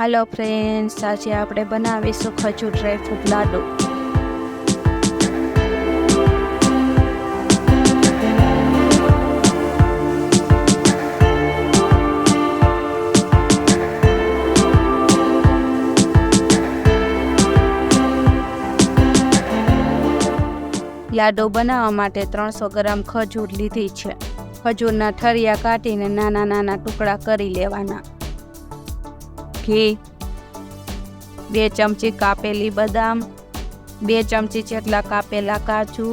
હાલો friends આજે આપણે બનાવીશું ખજૂર ડ્રાયફ્રૂટ લાડુ. લાડુ બનાવવા માટે ત્રણસો ગ્રામ ખજૂર લીધી છે. ખજૂરના ઠરિયા કાઢીને નાના નાના ટુકડા કરી લેવાના. ઘી બે ચમચી કાપેલી બદામ, બે ચમચી જેટલા કાપેલા કાજુ,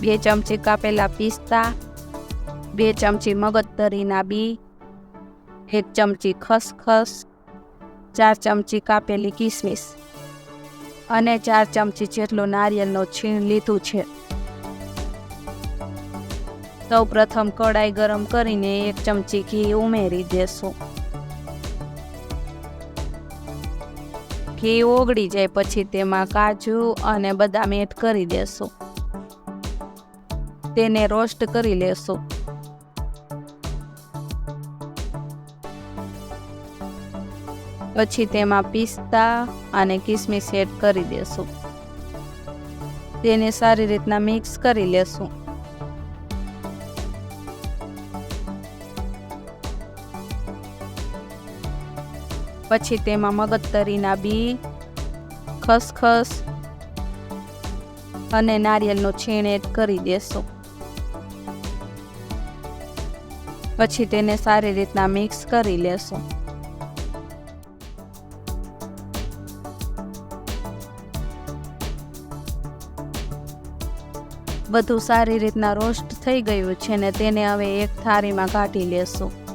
બે ચમચી કાપેલા પિસ્તા, બે ચમચી મગજતરીના બી, એક ચમચી ખસખસ, ચાર ચમચી કાપેલી કિસમિસ અને ચાર ચમચી જેટલો નારિયેળનો છીણ લીધું છે. સૌ પ્રથમ કડાઈ ગરમ કરીને એક ચમચી ઘી ઉમેરી દેશું. ઘી ઓગળી જાય પછી તેમાં કાજુ અને બદામ એડ કરી દેશું. તેને રોસ્ટ કરી લેશું. પછી તેમાં પિસ્તા અને કિસમિસ એડ કરી દેશું. તેને સારી રીતના મિક્સ કરી લેશું. પછી તેમાં મગજતરીના બી, ખસખસ અને નારિયેળનો છીણ એડ કરી દેશું. પછી તેને સારી રીતના મિક્સ કરી લેશું. બધું સારી રીતના રોસ્ટ થઈ ગયું છે ને તેને હવે એક થાળીમાં કાઢી લેશું.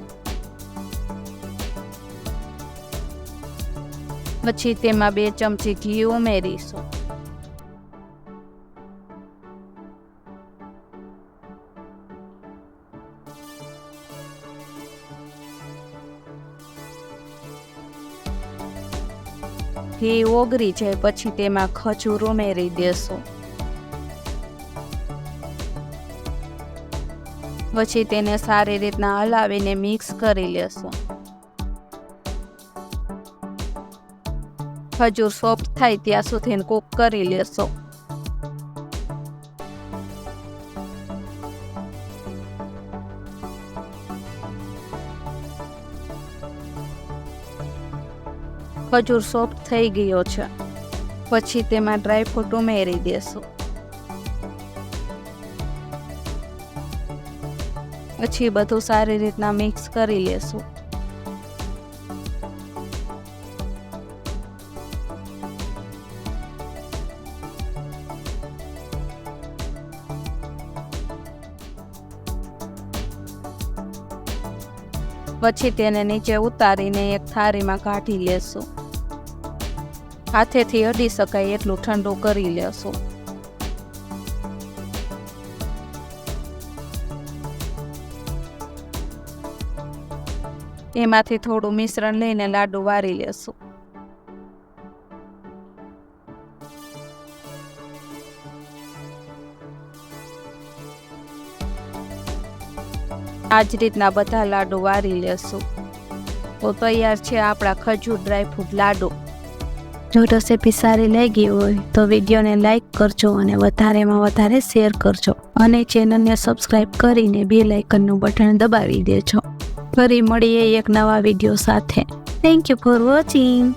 પછી તેમાં બે ચમચી ઘી ઉમેરીશું ઘી ઓગળી જાય પછી તેમાં ખજૂર ઉમેરી દેશું પછી તેને સારી રીતના હલાવીને મિક્સ કરી લેશું ખજૂર સોફ્ટ થાય ત્યાં સુધી કૂક કરી લેશો. ખજૂર સોફ્ટ થઈ ગયો છે. પછી તેમાં ડ્રાયફ્રૂટ ઉમેરી દેશું. પછી બધું સારી રીતના મિક્સ કરી લેશું. પછી તેને નીચે ઉતારીને એક થાળીમાં કાઢી લેશું. હાથેથી અડી શકાય એટલું ઠંડુ કરી લેશું. એમાંથી થોડું મિશ્રણ લઈને લાડુ વારી લેશું. આ જ રીતના બધા લાડુ વારી લેશું. તો તૈયાર છે આપણા ખજૂર ડ્રાયફ્રૂટ લાડુ. જો રેસીપી સારી લાગી હોય તો વિડીયોને લાઇક કરજો અને વધારેમાં વધારે શેર કરજો. અને ચેનલને સબસ્ક્રાઈબ કરીને બે લાઇકનનું બટન દબાવી દેજો. ફરી મળીએ એક નવા વીડિયો સાથે. Thank you for watching